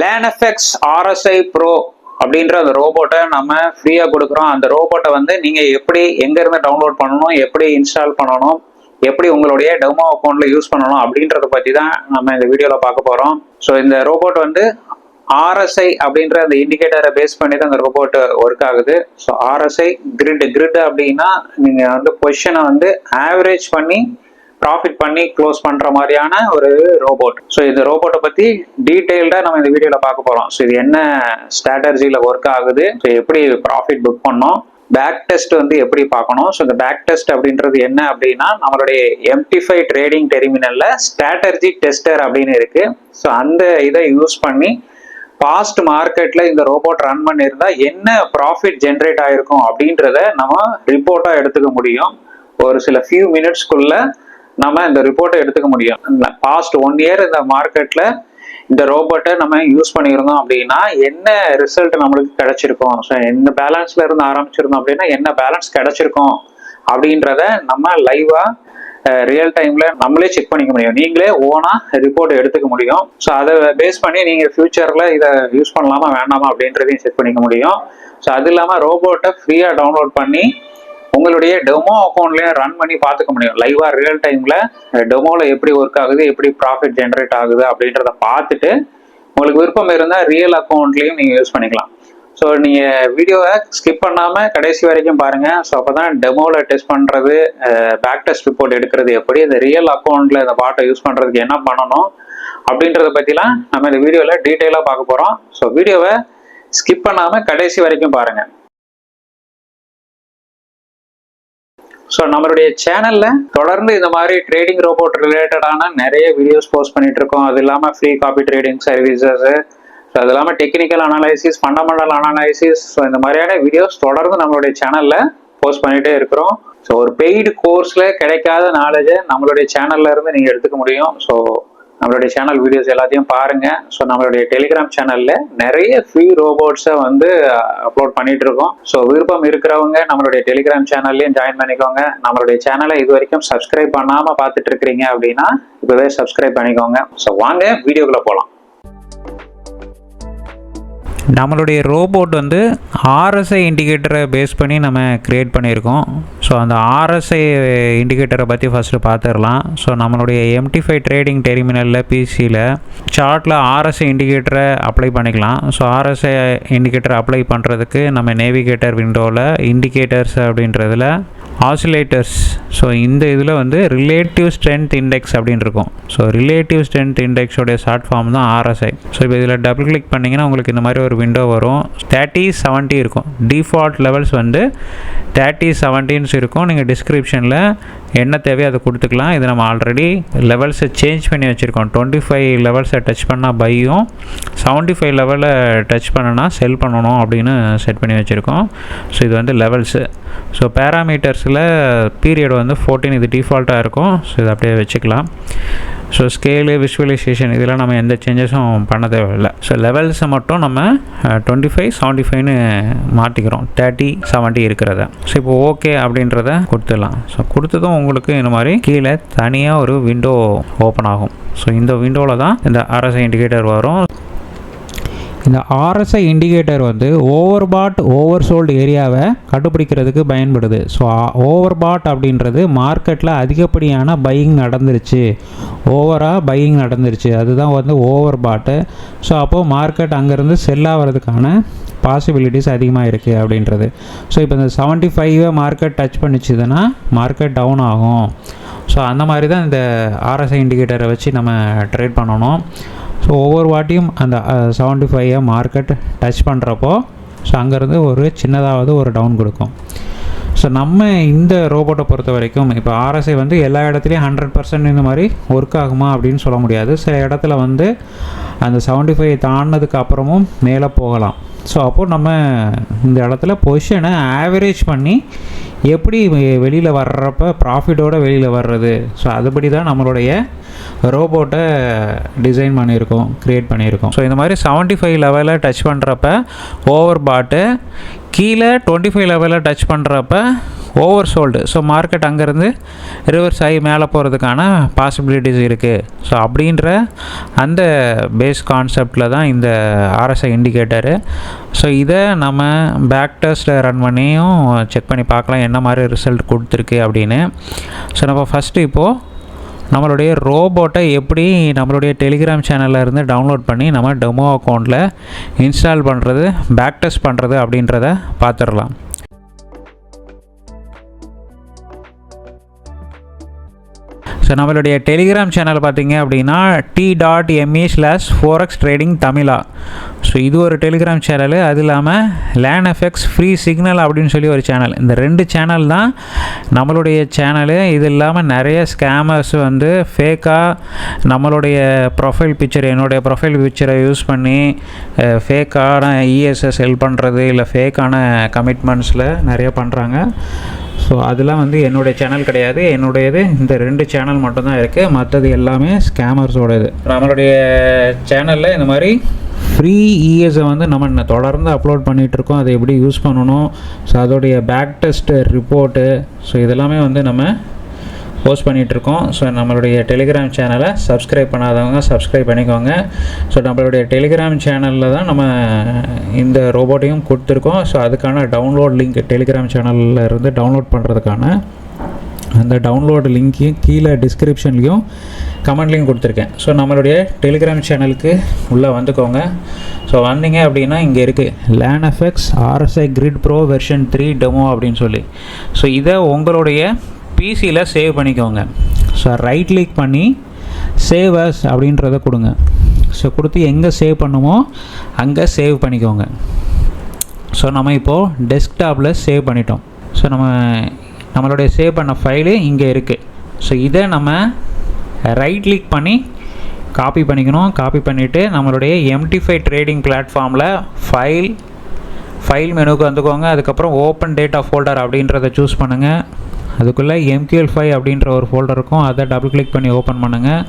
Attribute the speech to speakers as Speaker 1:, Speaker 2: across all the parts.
Speaker 1: லேனஃபெக்ஸ் RSI bro அப்படின்ற அந்த ரோபோட்டை நம்ம ஃப்ரீயாக கொடுக்குறோம். அந்த ரோபோட்டை வந்து நீங்கள் எப்படி எங்கேருந்து டவுன்லோட் பண்ணணும் எப்படி இன்ஸ்டால் பண்ணணும் எப்படி உங்களுடைய டெமோ அக்கௌண்ட்டில் யூஸ் பண்ணணும் அப்படின்றத பற்றி தான் நம்ம இந்த வீடியோவில் பார்க்க போகிறோம் ஸோ இந்த ரோபோட் வந்து ஆர்எஸ்ஐ அப்படின்ற அந்த இண்டிகேட்டரை பேஸ் பண்ணி தான் அந்த ரோபோட் ஒர்க் ஆகுது. ஸோ ஆர்எஸ்ஐ கிரிட் கிரிட் அப்படின்னா நீங்கள் வந்து பொசிஷனை வந்து ஆவரேஜ் பண்ணி ப்ராஃபிட் பண்ணி க்ளோஸ் பண்ணுற மாதிரியான ஒரு ரோபோட் ஸோ இந்த ரோபோட்டை பற்றி டீட்டெயில்டாக நம்ம இந்த வீடியோவில் பார்க்க போகிறோம் ஸோ இது என்ன ஸ்ட்ராட்டர்ஜியில் ஒர்க் ஆகுது? ஸோ எப்படி ப்ராஃபிட் புக் பண்ணோம்? பேக் டெஸ்ட் வந்து எப்படி பார்க்கணும்? ஸோ இந்த பேக் டெஸ்ட் அப்படின்றது என்ன அப்படின்னா நம்மளுடைய எம்டிஃபை ட்ரேடிங் டெர்மினல்ல ஸ்ட்ராட்டர்ஜி டெஸ்டர் அப்படின்னு இருக்கு. ஸோ அந்த இதை யூஸ் பண்ணி பாஸ்ட் மார்க்கெட்ல இந்த ரோபோட் ரன் பண்ணியிருந்தா என்ன ப்ராஃபிட் ஜென்ரேட் ஆயிருக்கும் அப்படின்றத நம்ம ரிப்போர்ட்டா எடுத்துக்க முடியும். ஒரு சில ஃபியூ மினிட்ஸ்க்குள்ள நம்ம இந்த ரிப்போர்ட்டை எடுத்துக்க முடியும். பாஸ்ட் ஒன் இயர் இந்த மார்க்கெட்ல இந்த ரோபோட்டை நம்ம யூஸ் பண்ணியிருந்தோம் அப்படின்னா என்ன ரிசல்ட் நம்மளுக்கு கிடைச்சிருக்கும்? ஸோ எந்த பேலன்ஸ்ல இருந்து ஆரம்பிச்சிருந்தோம் அப்படின்னா என்ன பேலன்ஸ் கிடைச்சிருக்கும்? அப்படின்றத நம்ம லைவா ரியல் டைம்ல நம்மளே செக் பண்ணிக்க முடியும். நீங்களே ஓனா ரிப்போர்ட் எடுத்துக்க முடியும். ஸோ அதை பேஸ் பண்ணி நீங்க ஃபியூச்சர்ல இதை யூஸ் பண்ணலாமா வேண்டாமா அப்படின்றதையும் செக் பண்ணிக்க முடியும். ஸோ அது இல்லாமல் ரோபோட்டை ஃப்ரீயா டவுன்லோட் பண்ணி உங்களுடைய டெமோ அக்கௌண்ட்லயும் ரன் பண்ணி பார்த்துக்க முடியும். லைவா ரியல் டைம்ல டெமோல எப்படி ஒர்க் ஆகுது எப்படி ப்ராஃபிட் ஜென்ரேட் ஆகுது அப்படின்றத பார்த்துட்டு உங்களுக்கு விருப்பம் இருந்தால் ரியல் அக்கௌண்ட்லையும் நீங்க யூஸ் பண்ணிக்கலாம். ஸோ நீங்க வீடியோவை ஸ்கிப் பண்ணாம கடைசி வரைக்கும் பாருங்க. ஸோ அப்பதான் டெமோல டெஸ்ட் பண்றது பேக் டெஸ்ட் ரிப்போர்ட் எடுக்கிறது எப்படி இந்த ரியல் அக்கௌண்ட்ல இந்த பாட்டை யூஸ் பண்றதுக்கு என்ன பண்ணணும் அப்படின்றத பத்திலாம் நம்ம இந்த வீடியோல டீட்டெயிலாக பார்க்க போறோம். ஸோ வீடியோவை ஸ்கிப் பண்ணாம கடைசி வரைக்கும் பாருங்க. ஸோ நம்மளுடைய சேனலில் தொடர்ந்து இந்த மாதிரி ட்ரேடிங் ரோபோட் ரிலேட்டடான நிறைய வீடியோஸ் போஸ்ட் பண்ணிட்டு இருக்கோம். அது இல்லாமல் free copy trading services so அது இல்லாமல் technical analysis fundamental analysis so இந்த மாதிரியான வீடியோஸ் தொடர்ந்து நம்மளுடைய சேனலில் போஸ்ட் பண்ணிகிட்டே இருக்கிறோம். ஸோ ஒரு பெய்டு கோர்ஸில் கிடைக்காத நாலேஜை நம்மளுடைய சேனல்ல இருந்து நீங்கள் எடுத்துக்க முடியும். ஸோ நம்மளுடைய சேனல் வீடியோஸ் எல்லாத்தையும் பாருங்க. ஸோ நம்மளுடைய டெலிகிராம் சேனல்ல நிறைய ஃப்ரீ ரோபோட்ஸை வந்து அப்லோட் பண்ணிட்டு இருக்கோம். ஸோ விருப்பம் இருக்கிறவங்க நம்மளுடைய டெலிகிராம் சேனல்லையும் ஜாயின் பண்ணிக்கோங்க. நம்மளுடைய சேனலை இது வரைக்கும் சப்ஸ்கிரைப் பண்ணாம பார்த்துட்டு இருக்கிறீங்க அப்படின்னா இப்பவே சப்ஸ்கிரைப் பண்ணிக்கோங்க. ஸோ வாங்க வீடியோக்குள்ள போகலாம்
Speaker 2: நம்மளுடைய ரோபோட் வந்து ஆர்எஸ்ஐ இண்டிகேட்டரை பேஸ் பண்ணி நம்ம க்ரியேட் பண்ணியிருக்கோம். ஸோ அந்த ஆர்எஸ்ஐ இண்டிகேட்டரை பற்றி ஃபஸ்ட்டு பார்த்துடலாம் ஸோ நம்மளுடைய எம்டிஃபை ட்ரேடிங் டெர்மினலில் பிசியில் சார்ட்டில் ஆர்எஸ்ஐ இண்டிகேட்டரை அப்ளை பண்ணிக்கலாம். ஸோ ஆர்எஸ்ஐ இண்டிகேட்டர் அப்ளை பண்ணுறதுக்கு நம்ம நேவிகேட்டர் விண்டோவில் இண்டிகேட்டர்ஸ் அப்படின்றதில் ஆசிலேட்டர்ஸ் ஸோ இந்த இதில் வந்து ரிலேட்டிவ் ஸ்ட்ரென்த் இண்டெக்ஸ் அப்படின்னு இருக்கும். ஸோ ரிலேட்டிவ் ஸ்ட்ரென்த் இண்டெக்ஸோடைய ஷார்ட் ஃபார்ம் தான் ஆர்எஸ்ஐ ஸோ இப்போ இதில் டபுள் கிளிக் பண்ணிங்கன்னா உங்களுக்கு இந்த மாதிரி ஒரு விண்டோ வரும். தேர்ட்டி செவன்ட்டி இருக்கும். டிஃபால்ட் லெவல்ஸ் வந்து தேர்ட்டி செவன்டீன்ஸ் இருக்கும். நீங்கள் டிஸ்கிரிப்ஷனில் என்ன தேவையோ அதை கொடுத்துக்கலாம். இது நம்ம ஆல்ரெடி லெவல்ஸை சேஞ்ச் பண்ணி வச்சுருக்கோம். டுவெண்ட்டி ஃபைவ் லெவல்ஸை டச் பண்ணால் பையும். செவன்ட்டி ஃபைவ் லெவலில் டச் பண்ணனா செல் பண்ணணும் அப்படின்னு செட் பண்ணி வச்சுருக்கோம். ஸோ இது வந்து லெவல்ஸு ஸோ பேராமீட்டர்ஸில் பீரியட் வந்து ஃபோர்டீன் இது டிஃபால்ட்டாக இருக்கும். ஸோ இதை அப்படியே வச்சுக்கலாம். ஸோ ஸ்கேலு விஷுவலைசேஷன் இதெல்லாம் நம்ம எந்த சேஞ்சஸும் பண்ண தேவையில்லை. ஸோ லெவல்ஸை மட்டும் நம்ம டுவெண்ட்டி ஃபைவ் செவன்ட்டி ஃபைவ்னு மாற்றிக்கிறோம் தேர்ட்டி செவன்ட்டி இருக்கிறத. ஸோ இப்போ ஓகே அப்படின்றத கொடுத்துடலாம். ஸோ கொடுத்ததும் உங்களுக்கு இந்த மாதிரி கீழே தனியாக ஒரு விண்டோ ஓப்பன் ஆகும். ஸோ இந்த விண்டோவில் தான் இந்த அரசு இண்டிகேட்டர் வரும். இந்த ஆர்எஸ்ஐ இண்டிகேட்டர் வந்து ஓவர் பாட் ஓவர் சோல்டு ஏரியாவை கண்டுபிடிக்கிறதுக்கு பயன்படுது. ஸோ ஓவர் பாட் அப்படின்றது மார்க்கெட்டில் அதிகப்படியான பையிங் நடந்துருச்சு. ஓவராக பையிங் நடந்துருச்சு. அதுதான் வந்து ஓவர் பாட்டு ஸோ அப்போது மார்க்கெட் அங்கேருந்து செல் ஆகிறதுக்கான பாசிபிலிட்டிஸ் அதிகமாக இருக்குது அப்படின்றது. ஸோ இப்போ இந்த செவன்ட்டி ஃபைவை மார்க்கெட் டச் பண்ணிச்சுதுன்னா மார்க்கெட் டவுன் ஆகும். ஸோ அந்த மாதிரி தான் இந்த ஆர்எஸ்ஐ இண்டிகேட்டரை வச்சு நம்ம ட்ரேட் பண்ணணும். ஸோ ஒவ்வொரு வாட்டியும் அந்த செவன்ட்டி ஃபைவை மார்க்கெட் டச் பண்ணுறப்போ ஸோ அங்கேருந்து ஒரு சின்னதாவது ஒரு டவுன் கொடுக்கும். ஸோ நம்ம இந்த ரோபோட்டை பொறுத்த வரைக்கும் இப்போ ஆர்எஸ்ஐ வந்து எல்லா இடத்துலையும் ஹண்ட்ரட் பர்சன்ட் இந்த மாதிரி ஒர்க் ஆகுமா அப்படின்னு சொல்ல முடியாது. சில இடத்துல வந்து அந்த செவன்ட்டி ஃபைவ் தாண்டினதுக்கு அப்புறமும் மேலே போகலாம். ஸோ அப்போது நம்ம இந்த இடத்துல பொசிஷனை ஆவரேஜ் பண்ணி எப்படி வெளியில் வர்றப்ப ப்ராஃபிட்டோடு வெளியில் வர்றது? ஸோ அதுபடி தான் நம்மளுடைய ரோபோட்டை டிசைன் பண்ணியிருக்கோம் க்ரியேட் பண்ணியிருக்கோம். ஸோ இந்த மாதிரி செவன்ட்டி ஃபைவ் லெவலில் டச் பண்ணுறப்ப ஓவர் பாட்டு கீழே டுவெண்ட்டி ஃபைவ் லெவலில் டச் பண்ணுறப்ப ஓவர் சோல்டு ஸோ மார்க்கெட் அங்கேருந்து ரிவர்ஸ் ஆகி மேலே போகிறதுக்கான பாசிபிலிட்டிஸ் இருக்குது ஸோ அப்படின்ற அந்த பேஸ் கான்செப்டில் தான் இந்த ஆர்எஸ்ஐ இண்டிகேட்டரு ஸோ இதை நம்ம பேக் டெஸ்ட் ரன் பண்ணியும் செக் பண்ணி பார்க்கலாம் என்ன மாதிரி ரிசல்ட் கொடுத்துருக்கு அப்படின்னு. ஸோ நம்ம ஃபஸ்ட்டு இப்போது நம்மளுடைய ரோபோட்டை எப்படி நம்மளுடைய டெலிகிராம் சேனலில் இருந்து டவுன்லோட் பண்ணி நம்ம டெமோ அக்கௌண்ட்டில் இன்ஸ்டால் பண்ணுறது பேக் டெஸ்ட் பண்ணுறது அப்படின்றத பார்த்துடலாம். ஸோ நம்மளுடைய டெலிகிராம் சேனல் பார்த்தீங்க அப்படின்னா T dot ME slash forex trading தமிழா ஸோ இது ஒரு டெலிகிராம் சேனல் அது இல்லாமல் லேன் எஃபெக்ட்ஸ் ஃப்ரீ சிக்னல் அப்படின்னு சொல்லி ஒரு சேனல் இந்த ரெண்டு சேனல் தான் நம்மளுடைய சேனலு இது இல்லாமல் நிறைய ஸ்கேமர்ஸ் வந்து ஃபேக்காக நம்மளுடைய ப்ரொஃபைல் பிக்சர் என்னுடைய ப்ரொஃபைல் பிக்சரை யூஸ் பண்ணி ஃபேக்கான இஎஸ்எஸ் ஹெல்ப் பண்ணுறது இல்லை ஃபேக்கான கமிட்மெண்ட்ஸில் நிறைய பண்ணுறாங்க ஸோ அதெல்லாம் வந்து என்னுடைய சேனல் கிடையாது. என்னுடையது இந்த ரெண்டு சேனல் மட்டும்தான் இருக்குது மற்றது எல்லாமே ஸ்கேமர்ஸோடது நம்மளுடைய சேனலில் இந்த மாதிரி ஃப்ரீ இஎஸை வந்து நம்ம தொடர்ந்து அப்லோட் பண்ணிகிட்ருக்கோம் அதை எப்படி யூஸ் பண்ணணும்? ஸோ அதோடைய பேக் டெஸ்ட் ரிப்போர்ட்டு ஸோ இதெல்லாமே வந்து நம்ம போஸ்ட் பண்ணிகிட்ருக்கோம். ஸோ நம்மளுடைய டெலிகிராம் சேனலை சப்ஸ்கிரைப் பண்ணாதவங்க சப்ஸ்கிரைப் பண்ணிக்கோங்க. ஸோ நம்மளுடைய டெலிகிராம் சேனலில் தான் நம்ம இந்த ரோபோட்டையும் கொடுத்துருக்கோம். ஸோ அதுக்கான டவுன்லோட் லிங்க் டெலிகிராம் சேனலில் இருந்து டவுன்லோட் பண்ணுறதுக்கான அந்த டவுன்லோடு லிங்க்கையும் கீழே டிஸ்கிரிப்ஷன்லேயும் கமெண்ட்லேயும் கொடுத்துருக்கேன். ஸோ நம்மளுடைய டெலிகிராம் சேனலுக்கு உள்ளே வந்துக்கோங்க. ஸோ வந்தீங்க அப்படின்னா இங்கே இருக்குது lane effects RSI grid pro version three demo அப்படின்னு சொல்லி. ஸோ இதை உங்களுடைய பிசியில் சேவ் பண்ணிக்கோங்க. ஸோ ரைட் கிளிக் பண்ணி சேவ் அஸ் அப்படின்றத கொடுங்க. ஸோ கொடுத்து எங்கே சேவ் பண்ணுமோ அங்கே சேவ் பண்ணிக்கோங்க. ஸோ நம்ம இப்போது டெஸ்க்டாப்பில் சேவ் பண்ணிட்டோம். ஸோ நம்ம நம்மளுடைய சேவ் பண்ண ஃபைலு இங்கே இருக்குது ஸோ இதை நம்ம ரைட் கிளிக் பண்ணி காப்பி பண்ணிக்கணும். காப்பி பண்ணிவிட்டு நம்மளுடைய எம்டிஃபை ட்ரேடிங் பிளாட்ஃபார்மில் ஃபைல் ஃபைல் மெனுக்கு வந்துக்கோங்க. அதுக்கப்புறம் ஓப்பன் டேட்டா ஃபோல்டர் அப்படின்றத சூஸ் பண்ணுங்கள் அதுக்குள்ளே எம்கியூஎல் ஃபைவ் அப்படின்ற ஒரு ஃபோல்டர் இருக்கும். அதை டபுள் கிளிக் பண்ணி ஓப்பன் பண்ணுங்கள்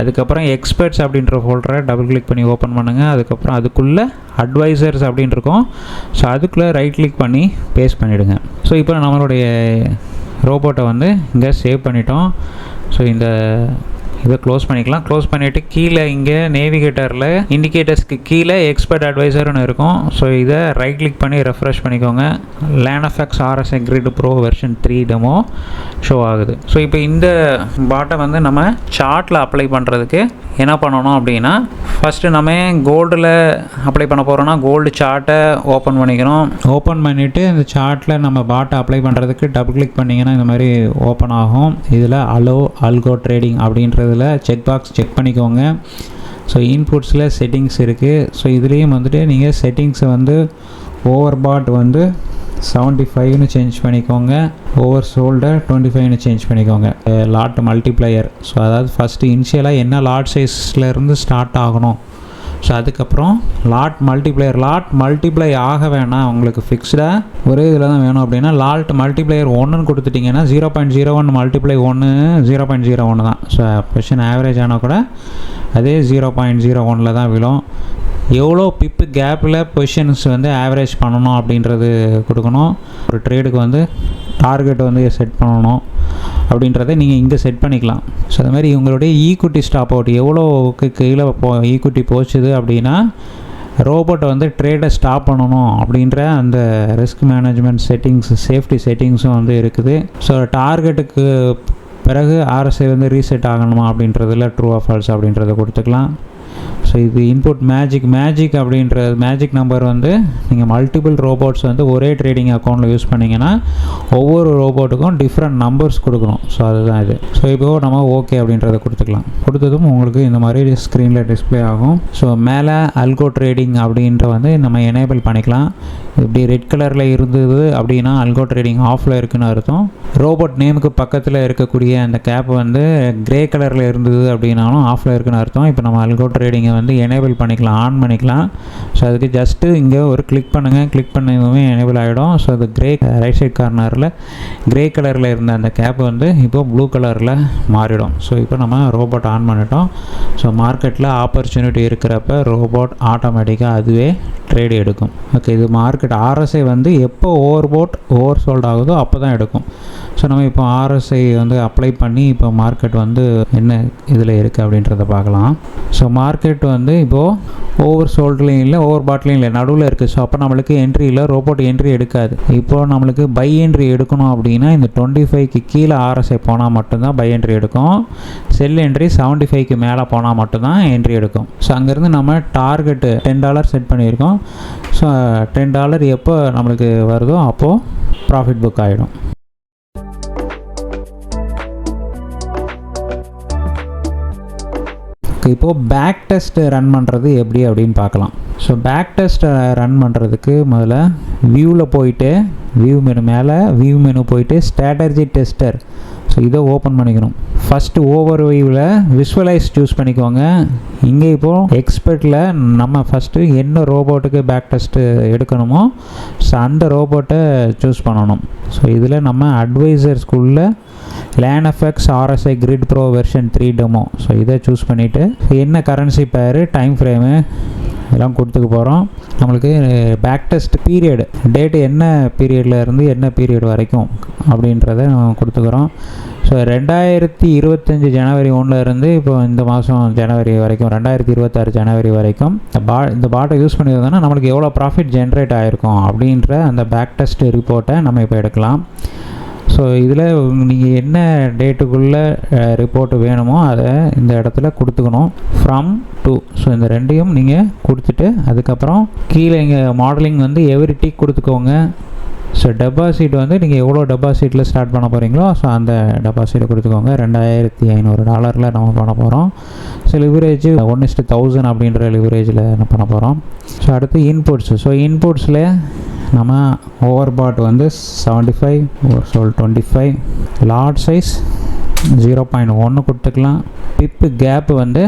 Speaker 2: அதுக்கப்புறம் எக்ஸ்பர்ட்ஸ் அப்படின்ற ஃபோல்டரை டபுள் கிளிக் பண்ணி ஓப்பன் பண்ணுங்கள் அதுக்கப்புறம் அதுக்குள்ளே அட்வைசர்ஸ் அப்படின்னு இருக்கும். ஸோ அதுக்குள்ளே ரைட் கிளிக் பண்ணி பேஸ்ட் பண்ணிவிடுங்க ஸோ இப்போ நம்மளுடைய ரோபோட்டை வந்து இங்கே சேவ் பண்ணிட்டோம். ஸோ இந்த இதை க்ளோஸ் பண்ணிக்கலாம். க்ளோஸ் பண்ணிவிட்டு கீழே இங்கே நேவிகேட்டரில் இண்டிகேட்டர்ஸ்க்கு கீழே எக்ஸ்பர்ட் அட்வைசர்னு இருக்கும். ஸோ இதை ரைட் கிளிக் பண்ணி ரெஃப்ரெஷ் பண்ணிக்கோங்க. Lane effects RS grid pro version three demo show ஆகுது. ஸோ இப்போ இந்த பாட்டை வந்து நம்ம சார்ட்டில் அப்ளை பண்ணுறதுக்கு என்ன பண்ணணும் அப்படின்னா ஃபஸ்ட்டு நம்ம கோல்டில் அப்ளை பண்ண போகிறோன்னா கோல்டு சார்ட்டை ஓப்பன் பண்ணிக்கணும். ஓப்பன் பண்ணிவிட்டு இந்த சார்ட்டில் நம்ம பாட்டை அப்ளை பண்ணுறதுக்கு டபுள் கிளிக் பண்ணிங்கன்னா இந்த மாதிரி ஓப்பன் ஆகும். இதில் அலோ அல்கோ ட்ரேடிங் அப்படின்றது இருக்கிறதுல செக் பாக்ஸ் செக் பண்ணிக்கோங்க. ஸோ இன்புட்ஸில் செட்டிங்ஸ் இருக்குது ஸோ இதுலேயும் வந்துட்டு நீங்கள் செட்டிங்ஸை வந்து ஓவர் பாட் வந்து செவன்ட்டி ஃபைவ்னு சேஞ்ச் பண்ணிக்கோங்க. ஓவர் சோல்டர் டுவெண்ட்டி ஃபைவ்னு சேஞ்ச் பண்ணிக்கோங்க லாட் மல்டிப்ளையர் ஸோ அதாவது ஃபஸ்ட்டு இனிஷியலாக என்ன லாட் சைஸ்லேருந்து ஸ்டார்ட் ஆகணும்? ஸோ அதுக்கப்புறம் லாட் மல்டிப்ளையர் லாட் மல்டிப்ளை ஆக வேணாம். உங்களுக்கு ஃபிக்ஸ்டாக ஒரே இதில் தான் வேணும் அப்படின்னா லாட் மல்டிப்ளையர் ஒன்றுன்னு கொடுத்துட்டிங்கன்னா zero point zero one multiply ஒன்று ஜீரோ பாயிண்ட் ஜீரோ ஒன்று தான். ஸோ கொஷின் ஆவரேஜ் ஆனால் கூட அதே ஜீரோ பாயிண்ட் ஜீரோ ஒனில் தான் விழும். எவ்வளோ பிப்பு கேப்பில் பொசிஷன்ஸ் வந்து ஆவரேஜ் பண்ணணும் அப்படின்றது கொடுக்கணும். ஒரு ட்ரேடுக்கு வந்து டார்கெட் வந்து செட் பண்ணணும். அப்படின்றத நீங்கள் இங்கே செட் பண்ணிக்கலாம். ஸோ அது மாதிரி உங்களுடைய ஈக்குட்டி ஸ்டாப் அவுட் எவ்வளோக்கு கீழே போ ஈக்குட்டி போச்சுது அப்படின்னா ரோபோட்டை வந்து ட்ரேடை ஸ்டாப் பண்ணணும் அப்படின்ற அந்த ரிஸ்க் மேனேஜ்மெண்ட் செட்டிங்ஸ் சேஃப்டி செட்டிங்ஸும் வந்து இருக்குது. ஸோ டார்கெட்டுக்கு பிறகு ஆர்எஸ்ஐ வந்து ரீசெட் ஆகணுமா அப்படின்றதுல ட்ரூ ஆஃப் ஃபால்ஸ் அப்படின்றத கொடுத்துக்கலாம். ஸோ இது இன்புட் மேஜிக் மேஜிக் அப்படின்ற மேஜிக் நம்பர் வந்து நீங்கள் மல்டிபிள் ரோபோட்ஸ் வந்து ஒரே ட்ரேடிங் அக்கௌண்ட்டில் யூஸ் பண்ணிங்கன்னா ஒவ்வொரு ரோபோட்டுக்கும் டிஃப்ரெண்ட் நம்பர்ஸ் கொடுக்கணும். ஸோ அதுதான் இது. ஸோ இப்போ நம்ம ஓகே அப்படின்றத கொடுத்துக்கலாம். கொடுத்ததும் உங்களுக்கு இந்த மாதிரி ஸ்க்ரீனில் டிஸ்ப்ளே ஆகும். ஸோ மேலே அல்கோ ட்ரேடிங் அப்படின்ற வந்து நம்ம எனேபிள் பண்ணிக்கலாம். இப்படி ரெட் கலரில் இருந்தது அப்படின்னா அல்கோ ட்ரேடிங் ஆஃபில் இருக்குன்னு அர்த்தம். ரோபோட் நேமுக்கு பக்கத்தில் இருக்கக்கூடிய அந்த கேப் வந்து கிரே கலரில் இருந்தது அப்படின்னாலும் ஆஃபில் இருக்குன்னு அர்த்தம். இப்போ நம்ம அல்கோ நீங்கள் வந்து எனேபிள் பண்ணிக்கலாம் ஆன் பண்ணிக்கலாம். ஸோ அதுக்கு ஜஸ்ட்டு இங்கே ஒரு கிளிக் பண்ணுங்கள் கிளிக் பண்ணதுமே எனேபிள் ஆகிடும் ஸோ அது க்ரே ரைட் சைட் கார்னரில் க்ரே கலரில் இருந்த அந்த கேப் வந்து இப்போ ப்ளூ கலரில் மாறிடும். ஸோ இப்போ நம்ம ரோபோட் ஆன் பண்ணிட்டோம். ஸோ மார்க்கெட்டில் ஆப்பர்ச்சுனிட்டி இருக்கிறப்ப ரோபோட் ஆட்டோமேட்டிக்காக அதுவே ட்ரேடு எடுக்கும். ஓகே இது மார்க்கெட் ஆர்எஸ்ஐ வந்து எப்போ ஓவர் போட் ஓவர் சோல்ட் ஆகுதோ அப்போ தான் எடுக்கும். ஸோ நம்ம இப்போ ஆர்எஸ்ஐ வந்து அப்ளை பண்ணி இப்போ மார்க்கெட் வந்து என்ன இதில் இருக்குது அப்படின்றத பார்க்கலாம். ஸோ மார்க்கெட் வந்து இப்போது ஓவர் சோல்ட்லேயும் இல்லை ஓவர் பாட்லேயும் இல்லை நடுவில் இருக்குது ஸோ அப்போ நம்மளுக்கு என்ட்ரி இல்லை ரோபோட் என்ட்ரி எடுக்காது. இப்போது நம்மளுக்கு பை என்ட்ரி எடுக்கணும் அப்படின்னா இந்த டுவெண்ட்டி ஃபைவ்க்கு கீழே ஆர்எஸ்ஐ போனால் மட்டும்தான் பை என்ட்ரி எடுக்கும். செல் என்ட்ரி செவன்ட்டி ஃபைவ்க்கு மேலே போனால் மட்டும்தான் என்ட்ரி எடுக்கும். ஸோ அங்கேருந்து நம்ம டார்கெட்டு டென் டாலர் செட் பண்ணியிருக்கோம். ஸோ டென் டாலர் எப்போ நம்மளுக்கு வருதோ அப்போது ப்ராஃபிட் புக் ஆகிடும் இப்போது பேக் டெஸ்ட்டு ரன் பண்ணுறது எப்படி அப்படின்னு பார்க்கலாம். ஸோ பேக் டெஸ்ட்டை ரன் பண்ணுறதுக்கு முதல்ல வியூவில் போயிட்டு வியூ மெனு மேலே வியூ மெனு போயிட்டு ஸ்ட்ராட்டஜி டெஸ்டர் ஸோ இதை ஓப்பன் பண்ணிக்கணும். ஃபஸ்ட்டு ஓவர் வியூவில் விஷுவலைஸ் சூஸ் பண்ணிக்கோங்க. இங்கே இப்போது எக்ஸ்பர்ட்டில் நம்ம ஃபஸ்ட்டு என்ன ரோபோட்டுக்கு பேக் டெஸ்ட்டு எடுக்கணுமோ ஸோ அந்த ரோபோட்டை சூஸ் பண்ணணும். ஸோ இதில் நம்ம அட்வைசர் ஸ்கூலில் lane effects RSI grid pro version three demo so இதை சூஸ் பண்ணிவிட்டு என்ன கரன்சி பேர் டைம் ஃப்ரேமு எல்லாம் கொடுத்துக்க போகிறோம் நம்மளுக்கு பேக் டெஸ்ட் பீரியட் டேட்டு என்ன பீரியடில் இருந்து என்ன பீரியட் வரைக்கும் அப்படின்றத நம்ம கொடுத்துக்கிறோம். ஸோ ரெண்டாயிரத்தி இருபத்தஞ்சி ஜனவரி ஒன்றில் இருந்து இப்போ இந்த மாதம் ஜனவரி வரைக்கும் ரெண்டாயிரத்தி இருபத்தாறு ஜனவரி வரைக்கும் இந்த பா இந்த பாட்டை யூஸ் பண்ணியிருந்தோன்னா நம்மளுக்கு எவ்வளோ ப்ராஃபிட் ஜென்ரேட் ஆகிருக்கும் அப்படின்ற அந்த பேக் டெஸ்ட் ரிப்போர்ட்டை நம்ம இப்போ எடுக்கலாம். ஸோ இதில் நீங்கள் என்ன டேட்டுக்குள்ளே ரிப்போர்ட் வேணுமோ அதை இந்த இடத்துல கொடுத்துக்கணும். ஃப்ரம் டு ஸோ இந்த ரெண்டையும் நீங்கள் கொடுத்துட்டு அதுக்கப்புறம் கீழே இங்கே மாடலிங் வந்து எவ்ரி டிக் கொடுத்துக்கோங்க. ஸோ டெபாசிட் வந்து நீங்கள் எவ்வளோ டெபாசிட்டில் ஸ்டார்ட் பண்ண போகிறீங்களோ ஸோ அந்த டெபாசிட்டை கொடுத்துக்கோங்க. ரெண்டாயிரத்தி ஐநூறு டாலரில் நம்ம பண்ண போகிறோம் so leverage one is to thousand அப்படின்ற லிவரேஜில் நம்ம பண்ண போகிறோம் ஸோ அடுத்து இன்புட்ஸ் ஸோ இன்புட்ஸில் நம்ம ஓவர் பாட் வந்து seventy five over sold twenty five lot size zero point ஒன்று கொடுத்துக்கலாம். பிப்பு கேப்பு வந்து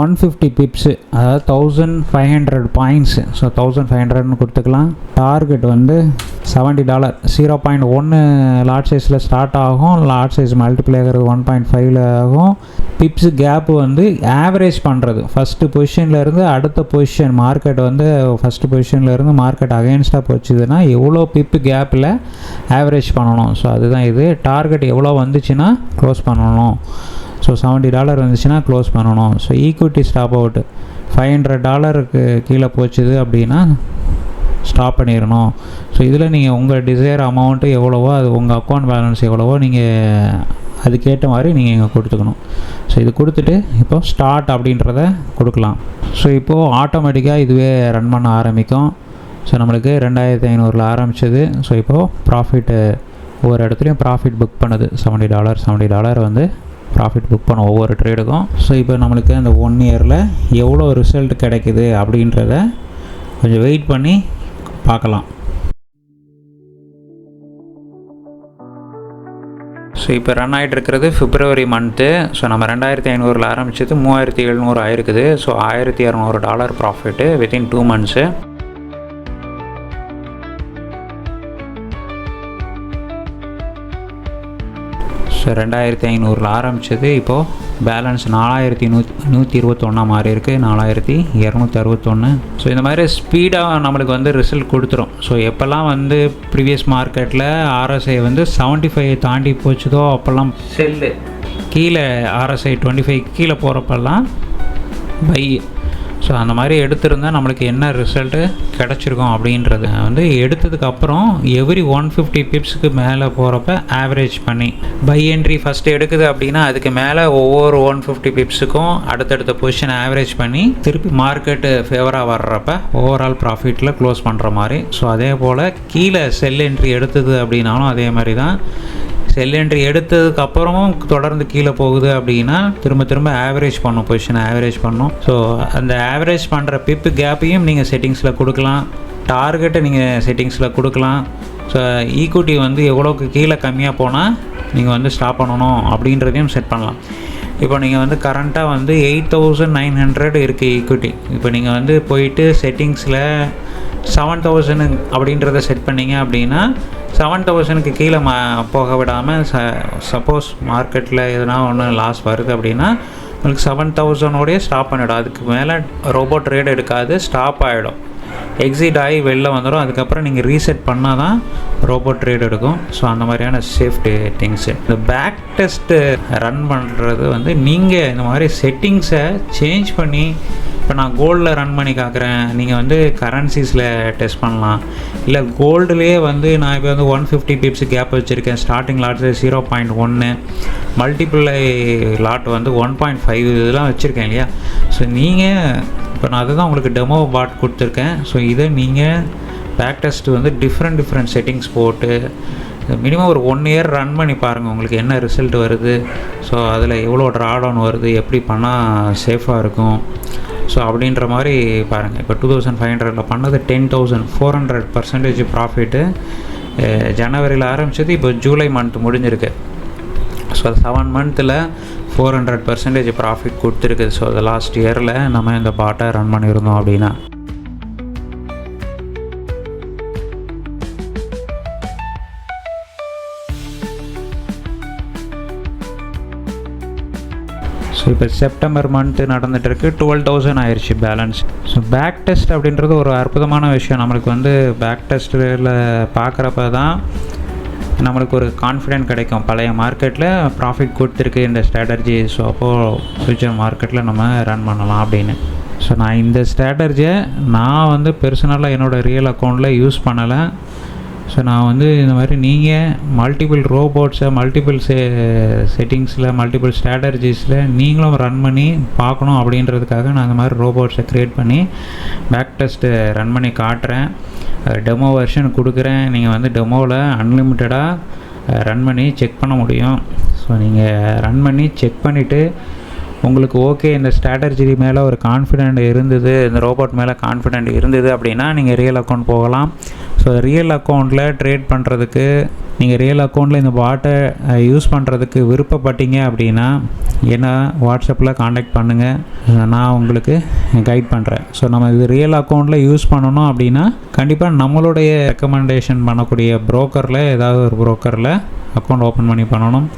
Speaker 2: ஒன் ஃபிஃப்டி பிப்ஸு அதாவது thousand five hundred points so thousand five ஹண்ட்ரட்னு கொடுத்துக்கலாம். டார்கெட் வந்து செவன்ட்டி டாலர் ஜீரோ பாயிண்ட் ஒன்று lot சைஸில் ஸ்டார்ட் ஆகும். லார்ட் சைஸ் மல்டிப்ளை ஆகிறது ஒன் பாயிண்ட் ஃபைவ்ல ஆகும். பிப்ஸ் கேப் வந்து ஆவரேஜ் பண்ணுறது ஃபஸ்ட்டு பொசிஷன்லேருந்து அடுத்த பொசிஷன் மார்க்கெட் வந்து ஃபஸ்ட்டு பொசிஷன்லேருந்து மார்க்கெட் அகேன்ஸ்டாக போச்சுதுன்னா எவ்வளோ பிப்பு கேப்பில் ஆவரேஜ் பண்ணணும். ஸோ அதுதான் இது. டார்கெட் எவ்வளோ வந்துச்சுன்னா க்ளோஸ் பண்ணணும். ஸோ செவன்ட்டி டாலர் வந்துச்சுன்னா க்ளோஸ் பண்ணணும். So equity stop out five hundred டாலருக்கு கீழே போச்சுது அப்படின்னா ஸ்டாப் பண்ணிடணும் ஸோ இதில் நீங்கள் உங்கள் டிசைர் அமௌண்ட்டு எவ்வளவோ அது உங்கள் அக்கௌண்ட் பேலன்ஸ் எவ்வளவோ நீங்கள் அதுக்கேற்ற மாதிரி நீங்கள் இங்கே கொடுத்துக்கணும். ஸோ இது கொடுத்துட்டு இப்போ ஸ்டார்ட் அப்படின்றத கொடுக்கலாம். ஸோ இப்போது ஆட்டோமேட்டிக்காக இதுவே ரன் பண்ண ஆரம்பிக்கும். ஸோ நம்மளுக்கு ரெண்டாயிரத்தி ஐநூறில் ஆரம்பிச்சது. ஸோ இப்போது ப்ராஃபிட்டு ஒவ்வொரு இடத்துலையும் ப்ராஃபிட் புக் பண்ணுது. செவன்ட்டி டாலர் செவன்ட்டி டாலர் வந்து ப்ராஃபிட் புக் பண்ண ஒவ்வொரு ட்ரேடுக்கும் ஸோ இப்போ நம்மளுக்கு அந்த ஒன் இயரில் எவ்வளோ ரிசல்ட் கிடைக்குது அப்படின்றத கொஞ்சம் வெயிட் பண்ணி பார்க்கலாம். ஸோ இப்போ ரன் ஆகிட்டு இருக்கிறது பிப்ரவரி மந்த்து ஸோ நம்ம ரெண்டாயிரத்தி ஐநூறில் ஆரம்பிச்சது மூவாயிரத்தி எழுநூறு ஆயிருக்குது. ஸோ ஆயிரத்தி இரநூறு dollar profit within two months so ரெண்டாயிரத்தி ஐநூறில் ஆரம்பித்தது இப்போது பேலன்ஸ் நாலாயிரத்தி நூ நூற்றி இருபத்தொன்னா மாறி இருக்குது நாலாயிரத்தி இரநூத்தி அறுபத்தொன்று ஸோ இந்த மாதிரி ஸ்பீடாக நம்மளுக்கு வந்து ரிசல்ட் கொடுத்துரும். ஸோ எப்போல்லாம் வந்து ப்ரீவியஸ் மார்க்கெட்டில் ஆர்எஸ்ஐ வந்து செவன்ட்டி ஃபைவ் தாண்டி போச்சுதோ அப்போல்லாம் செல்லு. கீழே ஆர்எஸ்ஐ டுவெண்ட்டி ஃபைவ் கீழே போகிறப்பெல்லாம் பை ஸோ அந்த மாதிரி எடுத்திருந்தால் நம்மளுக்கு என்ன ரிசல்ட்டு கிடச்சிருக்கும் அப்படின்றத வந்து எடுத்ததுக்கப்புறம் எவ்ரி ஒன் ஃபிஃப்டி பிப்ஸுக்கு மேலே போகிறப்ப ஆவரேஜ் பண்ணி பை என்ட்ரி ஃபஸ்ட்டு எடுக்குது அப்படின்னா அதுக்கு மேலே ஒவ்வொரு ஒன் ஃபிஃப்டி பிப்ஸுக்கும் அடுத்தடுத்த பொசிஷன் ஆவரேஜ் பண்ணி திருப்பி மார்க்கெட்டு ஃபேவராக வர்றப்ப ஓவரால் ப்ராஃபிட்டில் க்ளோஸ் பண்ணுற மாதிரி. ஸோ அதே போல் கீழே செல் என்ட்ரி எடுத்தது அப்படின்னாலும் அதே மாதிரி தான் செல் என்ட்ரி எடுத்ததுக்கு அப்புறமும் தொடர்ந்து கீழே போகுது அப்படின்னா திரும்ப திரும்ப ஆவரேஜ் பண்ணும் பொசிஷனை ஆவரேஜ் பண்ணும். ஸோ அந்த ஆவரேஜ் பண்ணுற பிப்பு கேப்பையும் நீங்கள் செட்டிங்ஸில் கொடுக்கலாம். டார்கெட்டை நீங்கள் செட்டிங்ஸில் கொடுக்கலாம். ஸோ ஈக்குவிட்டி வந்து எவ்வளோக்கு கீழே கம்மியாக போனால் நீங்கள் வந்து ஸ்டாப் பண்ணணும் அப்படின்றதையும் செட் பண்ணலாம். இப்போ நீங்கள் வந்து கரண்ட்டாக வந்து எயிட் தௌசண்ட் நைன் ஹண்ட்ரட் இருக்குது ஈக்குவிட்டி இப்போ நீங்கள் வந்து போயிட்டு செட்டிங்ஸில் செவன் தௌசண்ட் அப்படின்றத செட் பண்ணீங்க அப்படின்னா செவன் தௌசண்ட்க்கு கீழே மா போக விடாமல் ச சப்போஸ் மார்க்கெட்டில் எதுனா ஒன்று லாஸ் வருது அப்படின்னா உங்களுக்கு செவன் தௌசண்டோடய ஸ்டாப் பண்ணிடும். அதுக்கு மேலே ரோபோ ட்ரேட் எடுக்காது ஸ்டாப் ஆகிடும் எக்ஸிட் ஆகி வெளில வந்துடும் அதுக்கப்புறம் நீங்கள் ரீசெட் பண்ணால் தான் ரோபோட் ட்ரேட் எடுக்கும். ஸோ அந்த மாதிரியான சேஃப்டி திங்ஸு இந்த பேக் டெஸ்ட்டு ரன் பண்ணுறது வந்து நீங்கள் இந்த மாதிரி செட்டிங்ஸை சேஞ்ச் பண்ணி இப்போ நான் கோல்டில் ரன் பண்ணி காக்கிறேன். நீங்கள் வந்து கரன்சிஸில் டெஸ்ட் பண்ணலாம். இல்லை கோல்டுலேயே வந்து நான் இப்போ வந்து ஒன் ஃபிஃப்டி பிப்ஸ் கேப் வச்சுருக்கேன். ஸ்டார்டிங் லாட்ஸு ஜீரோ பாயிண்ட் ஒன்று மல்டிப்ளை லாட் வந்து ஒன் பாயிண்ட் ஃபைவ் இதெல்லாம் வச்சுருக்கேன் இல்லையா? ஸோ நீங்கள் இப்போ நான் அதுதான் உங்களுக்கு டெமோ பாட் கொடுத்துருக்கேன். ஸோ இதை நீங்கள் பேக் டெஸ்ட் வந்து டிஃப்ரெண்ட் டிஃப்ரெண்ட் செட்டிங்ஸ் போட்டு மினிமம் ஒரு ஒன் இயர் ரன் பண்ணி பாருங்கள் உங்களுக்கு என்ன ரிசல்ட் வருது? ஸோ அதில் எவ்வளோ ட்ராடவுன் வருது? எப்படி பண்ணால் சேஃபாக இருக்கும்? ஸோ அப்படின்ற மாதிரி பாருங்கள் இப்போ டூ தௌசண்ட் ஃபைவ் ஹண்ட்ரடில் பண்ணது ten thousand four hundred percentage profit ஜனவரியில் ஆரம்பிச்சது இப்போ ஜூலை மந்த் முடிஞ்சிருக்கு. ஸோ செவன் மந்த்தில் ஃபோர் ஹண்ட்ரட் பர்சன்டேஜ் ப்ராஃபிட் கொடுத்துருக்குது ஸோ அது லாஸ்ட் இயரில் நம்ம இந்த பாட்டை ரன் பண்ணியிருந்தோம் அப்படின்னா. ஸோ இப்போ செப்டம்பர் மந்த்து நடந்துகிட்ருக்கு டுவெல் தௌசண்ட் ஆயிடுச்சு பேலன்ஸ் ஸோ பேக் டெஸ்ட் அப்படின்றது ஒரு அற்புதமான விஷயம். நம்மளுக்கு வந்து பேக் டெஸ்ட்டில் பார்க்குறப்ப தான் நம்மளுக்கு ஒரு கான்ஃபிடென்ட் கிடைக்கும். பழைய மார்க்கெட்டில் ப்ராஃபிட் கொடுத்துருக்கு இந்த ஸ்ட்ராட்டர்ஜி ஸோ அப்போது ஃப்யூச்சர் மார்க்கெட்டில் நம்ம ரன் பண்ணலாம் அப்படின்னு. ஸோ நான் இந்த ஸ்ட்ராட்டர்ஜியை நான் வந்து பெர்சனலாக என்னோடய ரியல் அக்கௌண்ட்டில் யூஸ் பண்ணலை. ஸோ நான் வந்து இந்த மாதிரி நீங்கள் மல்டிபிள் ரோபோட்ஸை மல்டிபிள் செ செட்டிங்ஸில் மல்டிபிள் ஸ்ட்ராட்டஜிஸில் நீங்களும் ரன் பண்ணி பார்க்கணும் அப்படின்றதுக்காக நான் இந்த மாதிரி ரோபோட்ஸை க்ரியேட் பண்ணி பேக் டெஸ்ட்டு ரன் பண்ணி காட்டுறேன். டெமோ வெர்ஷன் கொடுக்குறேன். நீங்கள் வந்து டெமோவில் அன்லிமிட்டடாக ரன் பண்ணி செக் பண்ண முடியும். ஸோ நீங்கள் ரன் பண்ணி செக் பண்ணிவிட்டு உங்களுக்கு ஓகே இந்த ஸ்ட்ராட்டஜி மேலே ஒரு கான்ஃபிடென்ட் இருந்தது இந்த ரோபோட் மேலே கான்ஃபிடென்ட் இருந்தது அப்படின்னா நீங்கள் ரியல் அக்கௌண்ட் போகலாம். ஸோ ரியல் அக்கௌண்ட்டில் ட்ரேட் பண்ணுறதுக்கு நீங்கள் ரியல் அக்கௌண்ட்டில் இந்த பாட்டை யூஸ் பண்ணுறதுக்கு விருப்பப்பட்டீங்க அப்படின்னா என்ன வாட்ஸ்அப்பில் காண்டாக்ட் பண்ணுங்கள் நான் உங்களுக்கு கைட் பண்ணுறேன் ஸோ நம்ம இது ரியல் அக்கௌண்ட்டில் யூஸ் பண்ணணும் அப்படின்னா கண்டிப்பாக நம்மளுடைய ரெக்கமெண்டேஷன் பண்ணக்கூடிய ப்ரோக்கரில் ஏதாவது ஒரு ப்ரோக்கரில் அக்கௌண்ட் ஓப்பன் பண்ணி பண்ணணும்.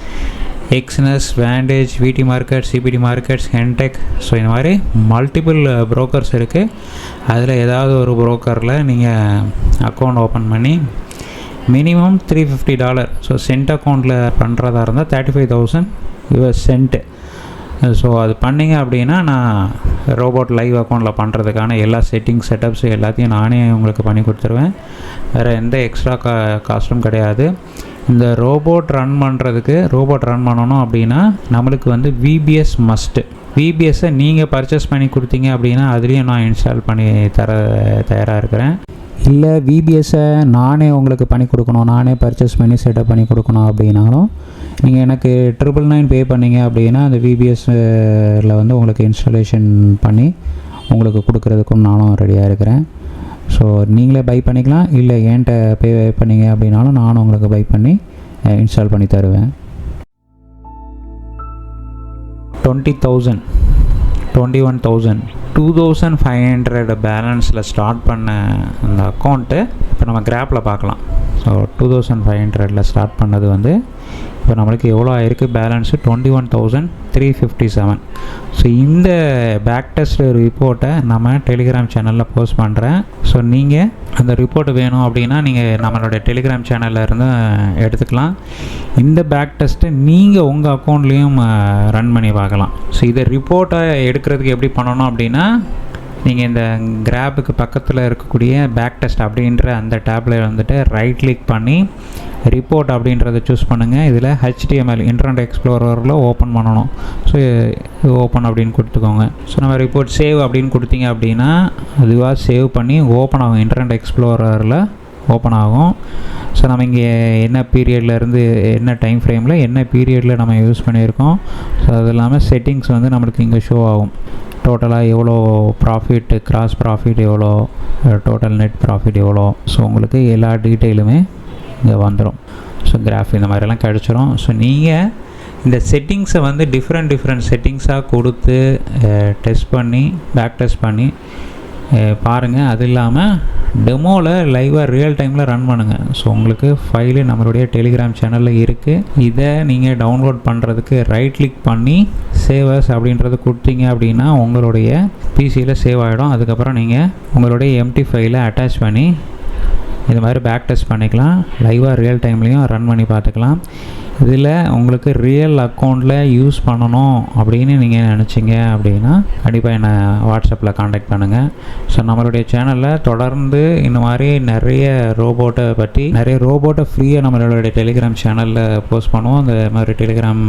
Speaker 2: Exness Vantage VT market CPT markets ஹென்டெக் so இந்த மாதிரி மல்டிபிள் ப்ரோக்கர்ஸ் இருக்குது அதில் ஏதாவது ஒரு ப்ரோக்கரில் நீங்கள் அக்கௌண்ட் ஓப்பன் பண்ணி minimum three fifty dollar so cent அக்கௌண்ட்டில் பண்ணுறதா இருந்தால் thirty five thousand US cent so அது பண்ணிங்க அப்படின்னா நான் ரோபோட் லைவ் அக்கௌண்ட்டில் பண்ணுறதுக்கான எல்லா செட்டிங் செட்டப்ஸ் எல்லாத்தையும் நானே உங்களுக்கு பண்ணி கொடுத்துருவேன். வேறு எந்த எக்ஸ்ட்ரா கா காஸ்ட்டும் கிடையாது. இந்த ரோபோட் ரன் பண்ணுறதுக்கு ரோபோட் ரன் பண்ணணும் அப்படின்னா நம்மளுக்கு வந்து விபிஎஸ் மஸ்ட்டு விபிஎஸ்ஸை நீங்கள் பர்ச்சேஸ் பண்ணி கொடுத்தீங்க அப்படின்னா அதுலேயும் நான் இன்ஸ்டால் பண்ணி தர தயாராக இருக்கிறேன். இல்லை விபிஎஸ்ஸை நானே உங்களுக்கு பண்ணி கொடுக்கணும். நானே பர்ச்சேஸ் பண்ணி செட்டப் பண்ணி கொடுக்கணும் அப்படின்னாலும் நீங்கள் எனக்கு ட்ரிபிள் நைன் பே பண்ணிங்க அப்படின்னா அந்த விபிஎஸ்ஸில் வந்து உங்களுக்கு இன்ஸ்டாலேஷன் பண்ணி உங்களுக்கு கொடுக்குறதுக்கும் நானும் ரெடியாக இருக்கிறேன். ஸோ நீங்களே பை பண்ணிக்கலாம். இல்லை என்கிட்ட பே பண்ணீங்க அப்படின்னாலும் நானும் உங்களுக்கு பை பண்ணி இன்ஸ்டால் பண்ணி தருவேன். Twenty thousand twenty one thousand two thousand five hundred பேலன்ஸில் start பண்ண அந்த அக்கௌண்ட்டு இப்போ நம்ம கிராப்பில் பார்க்கலாம். ஸோ டூ தௌசண்ட் ஃபைவ் ஹண்ட்ரடில் ஸ்டார்ட் பண்ணது வந்து இப்போ நம்மளுக்கு எவ்வளோ ஆயிருக்கு? Balance twenty one thousand three fifty seven so இந்த பேக் டெஸ்ட் ரிப்போர்ட்டை நம்ம டெலிகிராம் சேனலில் போஸ்ட் பண்ணுறேன் ஸோ நீங்கள் அந்த ரிப்போர்ட் வேணும் அப்படின்னா நீங்கள் நம்மளுடைய டெலிகிராம் சேனலில் இருந்து எடுத்துக்கலாம். இந்த பேக் டெஸ்ட்டை நீங்கள் உங்கள் அக்கௌண்ட்லேயும் ரன் பண்ணி பார்க்கலாம். ஸோ இதை ரிப்போர்ட்டை எடுக்கிறதுக்கு எப்படி பண்ணணும் அப்படின்னா நீங்கள் இந்த கிராபுக்கு பக்கத்தில் இருக்கக்கூடிய பேக் டெஸ்ட் அப்படின்ற அந்த டேப்பில் வந்துட்டு ரைட் கிளிக் பண்ணி ரிப்போர்ட் அப்படின்றத சூஸ் பண்ணுங்கள் இதில் ஹெச்டிஎம்எல் இன்டர்நெட் எக்ஸ்ப்ளோரரில் ஓப்பன் பண்ணணும். ஸோ ஓப்பன் அப்படின்னு கொடுத்துக்கோங்க. ஸோ நம்ம ரிப்போர்ட் சேவ் அப்படின்னு கொடுத்தீங்க அப்படின்னா அதுவாக சேவ் பண்ணி ஓப்பன் ஆகும். இன்டர்நெட் எக்ஸ்ப்ளோரரில் ஓப்பன் ஆகும். ஸோ நம்ம இங்கே என்ன பீரியட்லேருந்து என்ன டைம் ஃப்ரேமில் என்ன பீரியடில் நம்ம யூஸ் பண்ணியிருக்கோம். ஸோ அது இல்லாமல் செட்டிங்ஸ் வந்து நம்மளுக்கு இங்கே ஷோ ஆகும். டோட்டலாக எவ்வளோ ப்ராஃபிட் கிராஸ் ப்ராஃபிட் எவ்வளோ டோட்டல் நெட் ப்ராஃபிட் எவ்வளோ? ஸோ உங்களுக்கு எல்லா டீட்டெயிலுமே இங்கே வந்துடும் ஸோ கிராஃப் இந்த மாதிரிலாம் கிடச்சிரும். ஸோ நீங்கள் இந்த செட்டிங்ஸை வந்து டிஃப்ரெண்ட் டிஃப்ரெண்ட் செட்டிங்ஸாக கொடுத்து டெஸ்ட் பண்ணி பேக் டெஸ்ட் பண்ணி பாருங்கள் அது இல்லாமல் டெமோவில் லைவாக ரியல் டைமில் ரன் பண்ணுங்கள் ஸோ உங்களுக்கு ஃபைலு நம்மளுடைய டெலிகிராம் சேனலில் இருக்குது இதை நீங்கள் டவுன்லோட் பண்ணுறதுக்கு ரைட் கிளிக் பண்ணி சேவர்ஸ் அப்படின்றது கொடுத்தீங்க அப்படின்னா உங்களுடைய பிசியில் சேவ் ஆகிடும் அதுக்கப்புறம் நீங்கள் உங்களுடைய எம்டி ஃபைலை அட்டாச் பண்ணி இது மாதிரி பேக் டெஸ்ட் பண்ணிக்கலாம். லைவாக ரியல் டைம்லேயும் ரன் பண்ணி பார்த்துக்கலாம். இதில் உங்களுக்கு ரியல் அக்கௌண்ட்டில் யூஸ் பண்ணணும் அப்படின்னு நீங்கள் நினச்சிங்க அப்படின்னா கண்டிப்பாக என்னை வாட்ஸ்அப்பில் காண்டாக்ட் பண்ணுங்கள் ஸோ நம்மளுடைய சேனலில் தொடர்ந்து இந்த மாதிரி நிறைய ரோபோட்டை பற்றி நிறைய ரோபோட்டை ஃப்ரீயாக நம்மளுடைய டெலிகிராம் சேனலில் போஸ்ட் பண்ணுவோம். அந்த மாதிரி டெலிகிராம்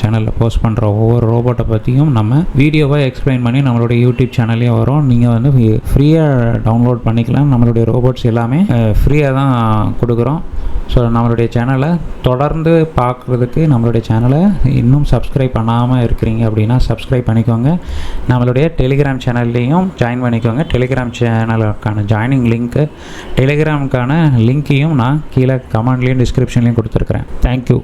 Speaker 2: சேனலில் போஸ்ட் பண்ணுற ஒவ்வொரு ரோபோட்டை பற்றியும் நம்ம வீடியோவாக எக்ஸ்பிளைன் பண்ணி நம்மளுடைய யூடியூப் சேனல்லையும் வரும். நீங்கள் வந்து ஃப்ரீயாக டவுன்லோட் பண்ணிக்கலாம். நம்மளுடைய ரோபோட்ஸ் எல்லாமே ஃப்ரீயாக தான் கொடுக்குறோம். ஸோ நம்மளுடைய சேனலை தொடர்ந்து பார்க்குறதுக்கு நம்மளுடைய சேனலை இன்னும் சப்ஸ்கிரைப் பண்ணாமல் இருக்கிறீங்க அப்படின்னா சப்ஸ்கிரைப் பண்ணிக்கோங்க. நம்மளுடைய டெலிகிராம் சேனல்லையும் ஜாயின் பண்ணிக்கோங்க. டெலிகிராம் சேனலுக்கான ஜாயினிங் லிங்க்கு டெலிகிராமுக்கான லிங்க்கையும் நான் கீழே கமெண்ட்லேயும் டிஸ்கிரிப்ஷன்லேயும் கொடுத்துருக்குறேன். தேங்க்யூ